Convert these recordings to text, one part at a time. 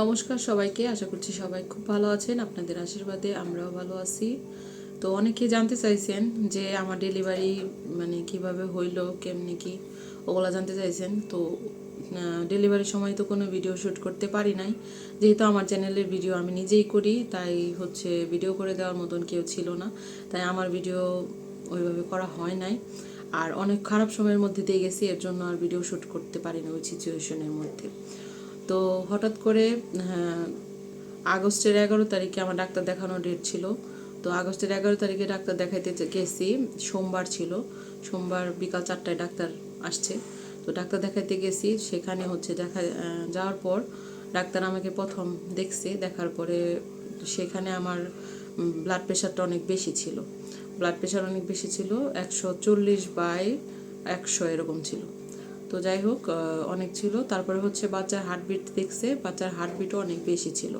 নমস্কার সবাইকে, আশা করছি সবাই খুব ভালো আছেন, আপনাদের আশীর্বাদে আমরাও ভালো আছি। তো অনেকে জানতে চাইছেন যে আমার ডেলিভারি মানে কীভাবে হইল, কেমনি কি, ওগুলা জানতে চাইছেন। তো ডেলিভারির সময় তো কোনো ভিডিও শ্যুট করতে পারি নাই। যেহেতু আমার চ্যানেলের ভিডিও আমি নিজেই করি, তাই হচ্ছে ভিডিও করে দেওয়ার মতন কেউ ছিল না। তাই আমার ভিডিও ওইভাবে করা হয় নাই। আর অনেক খারাপ সময়ের মধ্যে দিয়ে গেছি, এর জন্য আর ভিডিও শ্যুট করতে পারি না ওই সিচুয়েশনের মধ্যে। তো হঠাৎ করে হ্যাঁ, আগস্টের এগারো তারিখে আমার ডাক্তার দেখানোর ডেট ছিল। তো আগস্টের এগারো তারিখে ডাক্তার দেখাইতে গেছি সোমবার ছিল। সোমবার বিকাল চারটায় ডাক্তার আসছে। তো ডাক্তার দেখাইতে গেছি সেখানে হচ্ছে দেখা যাওয়ার পর ডাক্তার আমাকে প্রথম দেখছে দেখার পরে সেখানে আমার ব্লাড প্রেশারটা অনেক বেশি ছিল। ব্লাড প্রেশার অনেক বেশি ছিল একশো চল্লিশ বাই একশো এরকম ছিল। তো যাই হোক অনেক ছিল। তারপরে হচ্ছে বাচ্চার হার্টবিট দেখছে, বাচ্চার হার্টবিটও অনেক বেশি ছিল।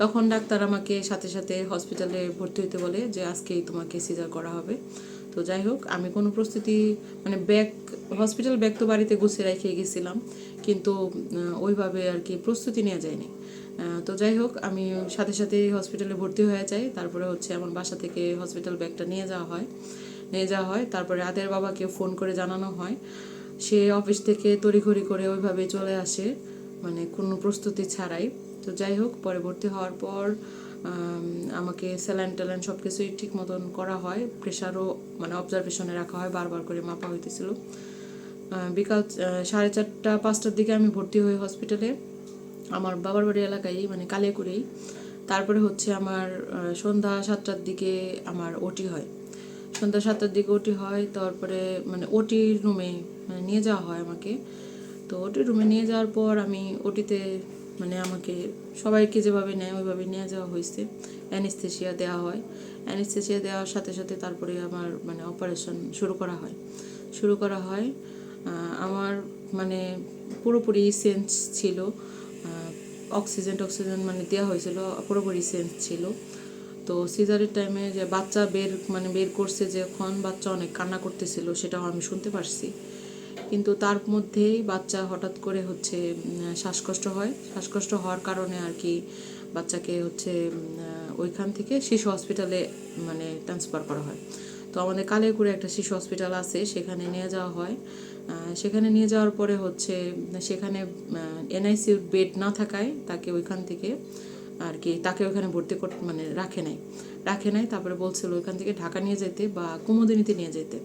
তখন ডাক্তার আমাকে সাথে সাথে হসপিটালে ভর্তি হতে বলে যে, আজকেই তোমাকে সিজার করা হবে। তো যাই হোক, আমি কোনো প্রস্তুতি মানে ব্যাগ হসপিটাল ব্যাগ তো বাড়িতে গুছিয়ে রেখে গেছিলাম, কিন্তু ওইভাবে আর কি প্রস্তুতি নেওয়া যায়নি। তো যাই হোক, আমি সাথে সাথে হসপিটালে ভর্তি হয়ে যাই। তারপরে হচ্ছে আমার বাসা থেকে হসপিটাল ব্যাগটা নিয়ে যাওয়া হয়। নিয়ে যাওয়া হয়। তারপরে আদের বাবাকে ফোন করে জানানো হয়। সে অফিস থেকে তড়িঘড়ি করে ওইভাবে চলে আসে মানে কোনো প্রস্তুতি ছাড়াই। তো যাই হোক পরে ভর্তি হওয়ার পর আমাকে স্যালাইন ট্যালাইন সব কিছুই ঠিক মতন করা হয়। প্রেশারও মানে অবজারভেশনে রাখা হয়, বারবার করে মাপা হইতেছিল। বিকাল সাড়ে চারটা, পাঁচটার দিকে আমি ভর্তি হই হসপিটালে আমার বাবার বাড়ি এলাকায় মানে কালিয়াকুড়েই। তারপরে হচ্ছে আমার সন্ধ্যা সাতটার দিকে আমার ওটি হয়। সন্ধ্যা সাতটার দিকে ওটি হয়, তারপরে মানে ওটির রুমে মানে নিয়ে যাওয়া হয় আমাকে। তো ওটির রুমে নিয়ে যাওয়ার পর আমি ওটিতে মানে আমাকে সবাইকে যেভাবে নেয় ওইভাবে নিয়ে যাওয়া হয়েছে। অ্যানিস্থেশিয়া দেওয়া হয়। অ্যানিস্থেশিয়া দেওয়ার সাথে সাথে তারপরে আমার মানে অপারেশন শুরু করা হয়। শুরু করা হয় আমার মানে পুরোপুরি সেন্স ছিল অক্সিজেন টক্সিজেন মানে দেওয়া হয়েছিল, পুরোপুরি সেন্স ছিল। তো সিজারের টাইমে যে বাচ্চা বের মানে বের করছে যখন বাচ্চা অনেক কান্না করতেছিল, সেটাও আমি শুনতে পারছি। কিন্তু তার মধ্যেই বাচ্চা হঠাৎ করে হচ্ছে শ্বাসকষ্ট হয়। শ্বাসকষ্ট হওয়ার কারণে আর কি বাচ্চাকে হচ্ছে ওইখান থেকে শিশু হসপিটালে মানে ট্রান্সফার করা হয়। তো আমাদের কালিয়াকুড়ে একটা শিশু হসপিটাল আছে, সেখানে নিয়ে যাওয়া হয়। সেখানে নিয়ে যাওয়ার পরে হচ্ছে, সেখানে এনআইসিউর বেড না থাকায় তাকে ওইখান থেকে আর কি, তাকে ওখানে ভর্তি কর মানে রাখে নাই। রাখে নাই, তারপরে বলছিল ওইখান থেকে ঢাকা নিয়ে যেতে বা কুমোদিনীতে নিয়ে যেতে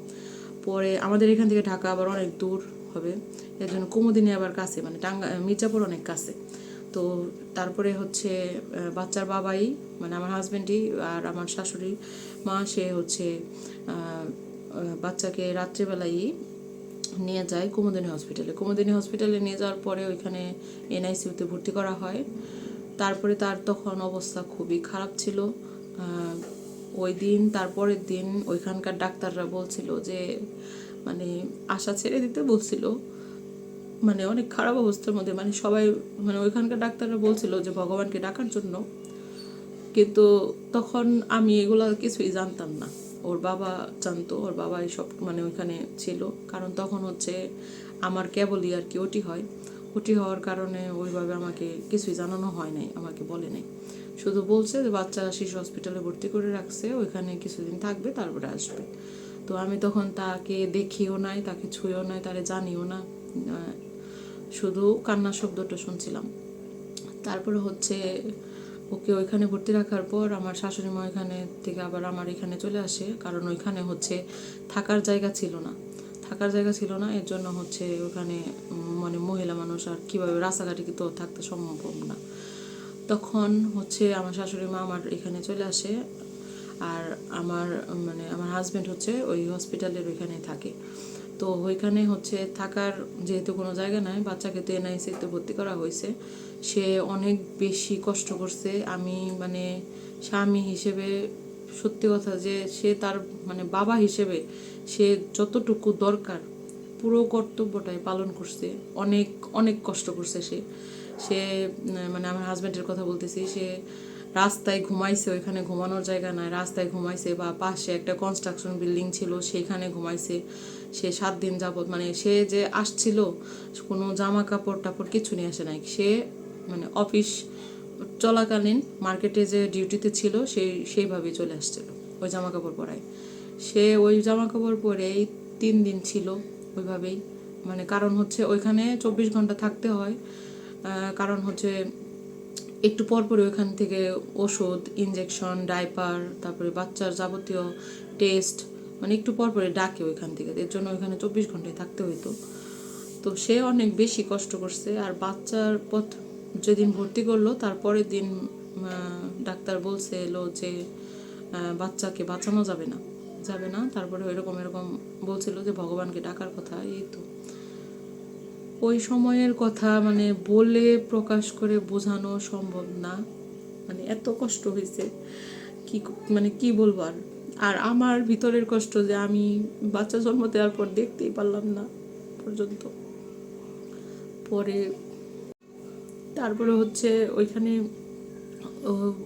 পরে আমাদের এখান থেকে ঢাকা আবার অনেক দূর হবে। এর জন্য কুমুদিনী আবার কাছে মানে টাঙ্গা মির্জাপুর অনেক কাছে। তো তারপরে হচ্ছে বাচ্চার বাবাই মানে আমার হাজব্যান্ডই আর আমার শাশুড়ি মা, সে হচ্ছে বাচ্চাকে রাত্রেবেলাই নিয়ে যায় কুমুদিনী হসপিটালে কুমুদিনী হসপিটালে নিয়ে যাওয়ার পরে ওইখানে এনআইসিউতে ভর্তি করা হয়। তারপরে তার তখন অবস্থা খুবই খারাপ ছিল। ওই দিন, তারপরের দিন ওইখানকার ডাক্তাররা বলছিল যে মানে আশা ছেড়ে দিতে বলছিল। মানে অনেক খারাপ অবস্থার মধ্যে মানে সবাই মানে ওইখানকার ডাক্তাররা বলছিল যে, ভগবানকে ডাকার জন্য। কিন্তু তখন আমি এগুলো কিছুই জানতাম না। ওর বাবা জানতো, ওর বাবা সব মানে ওইখানে ছিল। কারণ তখন হচ্ছে আমার কেবলই আর কি ওটি হয়। ওটি হওয়ার কারণে ওইভাবে আমাকে কিছুই জানানো হয় নাই, আমাকে বলে নাই। শুধু বলছে যে বাচ্চা শিশু হসপিটালে ভর্তি করে রাখছে, ওইখানে কিছুদিন থাকবে, তারপরে আসবে। তো আমি তখন তাকে দেখিও নাই, তাকে ছুঁয়েও নাই, তারে জানিও না শুধু কান্নার শব্দটা শুনছিলাম। তারপরে হচ্ছে ওকে ওইখানে ভর্তি রাখার পর আমার শাশুড়ি মা ওইখানে থেকে আবার আমার এখানে চলে আসে, কারণ ওইখানে হচ্ছে থাকার জায়গা ছিল না। থাকার জায়গা ছিল না, এর জন্য হচ্ছে ওখানে মানে মহিলা মানুষ আর কীভাবে রাস্তাঘাটে তো থাকতে সম্ভব না। তখন হচ্ছে আমার শাশুড়ি মা আমার এখানে চলে আসে, আর আমার মানে আমার হাজব্যান্ড হচ্ছে ওই হসপিটালের ওইখানে থাকে। তো ওইখানে হচ্ছে থাকার যেহেতু কোনো জায়গা নাই, বাচ্চাকে তো এনআইসিতে ভর্তি করা হয়েছে, সে অনেক বেশি কষ্ট করছে। আমি মানে স্বামী হিসেবে সত্যি কথা যে সে তার মানে বাবা হিসেবে সে যতটুকু দরকার পুরো কর্তব্যটাই পালন করছে। অনেক অনেক কষ্ট করছে সে। সে মানে আমার হাজব্যান্ডের কথা বলতেছি, সে রাস্তায় ঘুমাইছে, ওইখানে ঘুমানোর জায়গা নাই, রাস্তায় ঘুমাইছে বা পাশে একটা কনস্ট্রাকশন বিল্ডিং ছিল, সেখানে ঘুমাইছে। সে সাত দিন যাবত মানে সে যে আসছিল, কোনো জামা কাপড় টাপড় কিছু নিয়ে আসে নাই। সে মানে অফিস চলাকালীন মার্কেটে যে ডিউটিতে ছিল, সেই, সেইভাবেই চলে আসছিল ওই জামা কাপড় পরায়। সে ওই জামা কাপড় পরেই তিন দিন ছিল ওইভাবেই। মানে কারণ হচ্ছে ওইখানে চব্বিশ ঘণ্টা থাকতে হয়। কারণ হচ্ছে একটু পর পরে ওইখান থেকে ওষুধ ইনজেকশন ডাইপার তারপরে বাচ্চার যাবতীয় টেস্ট মানে একটু পর পরে ডাকে ওইখান থেকে। এর জন্য ওইখানে চব্বিশ ঘন্টায় থাকতে হইতো। তো সে অনেক বেশি কষ্ট করছে। আর বাচ্চার পথ যেদিন ভর্তি করল, তারপরের দিন ডাক্তার বলছে এলো যে বাচ্চাকে বাঁচানো যাবে না। যাবে না, তারপরে এরকম এরকম বলছিল যে, ভগবানকে ডাকার কথা, এই তো। ওই সময়ের কথা মানে বলে প্রকাশ করে বোঝানো সম্ভব না। মানে এত কষ্ট হয়েছে। কি মানে কি বলব আর? আর আমার ভিতরের কষ্ট যে আমি বাচ্চা জন্ম দেওয়ার পর দেখতেই পারলাম না পর্যন্ত। পরে তারপরে হচ্ছে ওইখানে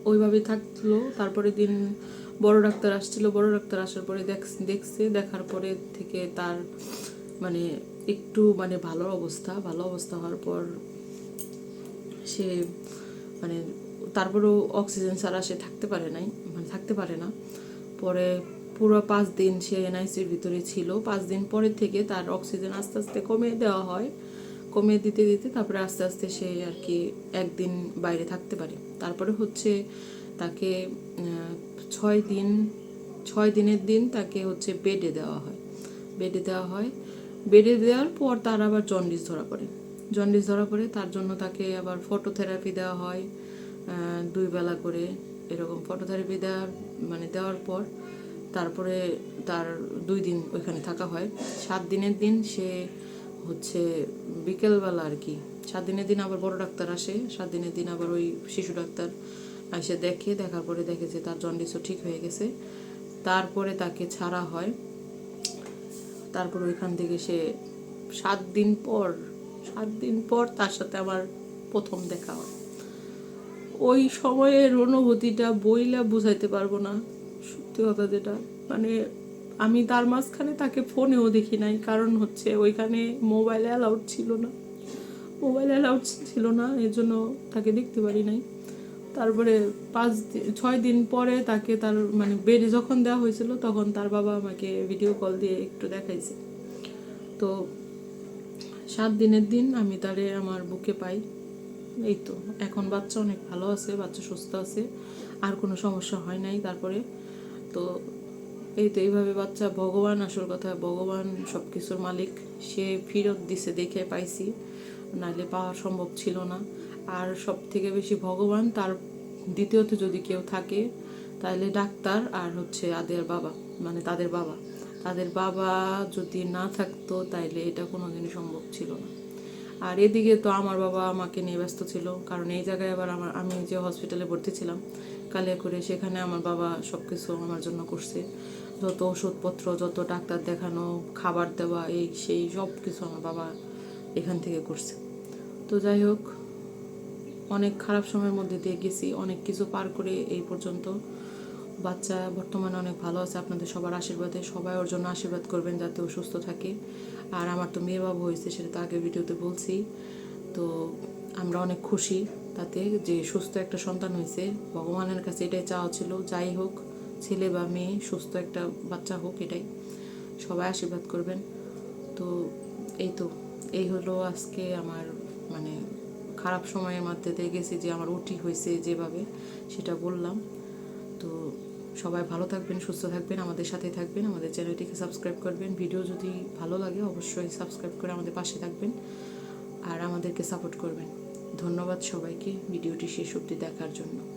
ওইভাবে থাকল। তারপরে দিন বড় ডাক্তার আসছিল। বড় ডাক্তার আসার পরে দেখ- দেখছে, দেখার পরে থেকে তার মানে একটু মানে ভালো অবস্থা। ভালো অবস্থা হওয়ার পর সে মানে তারপরেও অক্সিজেন ছাড়া সে থাকতে পারে নাই মানে থাকতে পারে না। পরে পুরো পাঁচ দিন সে এনআইসির ভিতরে ছিল। পাঁচ দিন পরের থেকে তার অক্সিজেন আস্তে আস্তে কমে দেওয়া হয়। কমে দিতে দিতে তারপরে আস্তে আস্তে সে আর কি একদিন বাইরে থাকতে পারে। তারপরে হচ্ছে তাকে ছয় দিন, ছয় দিনের দিন তাকে হচ্ছে বেডে দেওয়া হয়। বেডে দেওয়া হয়। বেডে দেওয়ার পর তার আবার জন্ডিস ধরা পড়ে। জন্ডিস ধরা পড়ে, তার জন্য তাকে আবার ফটোথেরাপি দেওয়া হয় দুই বেলা করে এরকম ফটোথেরাপি দেওয়ার মানে দেওয়ার পর তারপরে তার দুই দিন ওইখানে থাকা হয়। সাত দিনের দিন সে হচ্ছে বিকেলবেলা আর কি। সাত দিনের দিন আবার বড় ডাক্তার আসে সাত দিনের দিন আবার ওই শিশু ডাক্তার এসে দেখে, দেখার পরে দেখে যে তার জন্ডিসও ঠিক হয়ে গেছে। তারপরে তাকে ছাড়া হয়। তারপর ওইখান থেকে সে সাত দিন পর সাত দিন পর তার সাথে আমার প্রথম দেখা হয়। ওই সময়ের অনুভূতিটা বইলা বুঝাইতে পারব না, সত্যি কথা যেটা। মানে আমি তার মাঝখানে তাকে ফোনেও দেখি নাই, কারণ হচ্ছে ওইখানে মোবাইল অ্যালাউড ছিল না। মোবাইল অ্যালাউড ছিল না এর জন্য তাকে দেখতে পারি নাই। তারপরে পাঁচ ছয় দিন পরে তাকে তার মানে বেডে যখন দেওয়া হয়েছিল, তখন তার বাবা আমাকে ভিডিও কল দিয়ে একটু দেখাইছে। তো সাত দিনের দিন আমি তারে আমার বুকে পাই। এই তো, এখন বাচ্চা অনেক ভালো আছে, বাচ্চা সুস্থ আছে, আর কোনো সমস্যা হয় নাই তারপরে। তো এই তো এইভাবে বাচ্চা ভগবান, আসল কথা ভগবান সব কিছুর মালিক। সে ফিরত দিছে দেখে পাইছি নাহলে পাওয়া সম্ভব ছিল না। আর সব থেকে বেশি ভগবান, তার দ্বিতীয়ত যদি কেউ থাকে তাহলে ডাক্তার আর হচ্ছে আদের বাবা মানে তাদের বাবা। তাদের বাবা যদি না থাকতো, তাইলে এটা কোনোদিনই সম্ভব ছিল না। আর এদিকে তো আমার বাবা আমাকে নিয়ে ব্যস্ত ছিল, কারণ এই জায়গায় আবার আমার, আমি যে হসপিটালে ভর্তি ছিলাম, কালে করে সেখানে আমার বাবা সব কিছু আমার জন্য করছে। যত ওষুধপত্র, যত ডাক্তার দেখানো, খাবার দেওয়া, এই সেই সব কিছু আমার বাবা এখান থেকে করছে। তো যাই হোক, অনেক খারাপ সময়ের মধ্যে দিয়ে গেছি, অনেক কিছু পার করে এই পর্যন্ত। বাচ্চা বর্তমানে অনেক ভালো আছে, আপনাদের সবার আশীর্বাদে সবাই ওর জন্য আশীর্বাদ করবেন যাতে ও সুস্থ থাকে। আর আমার তো মেয়ে বাবু হয়েছে, সেটা তো আগে ভিডিওতে বলছি। তো আমরা অনেক খুশি তাতে যে সুস্থ একটা সন্তান হয়েছে। ভগবানের কাছে এটাই চাওয়া ছিল, যাই হোক, ছেলে বা মেয়ে, সুস্থ একটা বাচ্চা হোক এটাই। সবাই আশীর্বাদ করবেন। তো এই তো, এই হলো আজকে আমার মানে খারাপ সময়ের মধ্যে দিয়ে গেছি যে আমার উটি হয়েছে যেভাবে, সেটা বললাম। তো সবাই ভালো থাকবেন, সুস্থ থাকবেন, আমাদের সাথে থাকবেন, আমাদের চ্যানেলটিকে সাবস্ক্রাইব করবেন। ভিডিও যদি ভালো লাগে, অবশ্যই সাবস্ক্রাইব করে আমাদের পাশে থাকবেন আর আমাদেরকে সাপোর্ট করবেন। ধন্যবাদ সবাইকে, ভিডিওটি শেষ অবধি দেখার জন্য।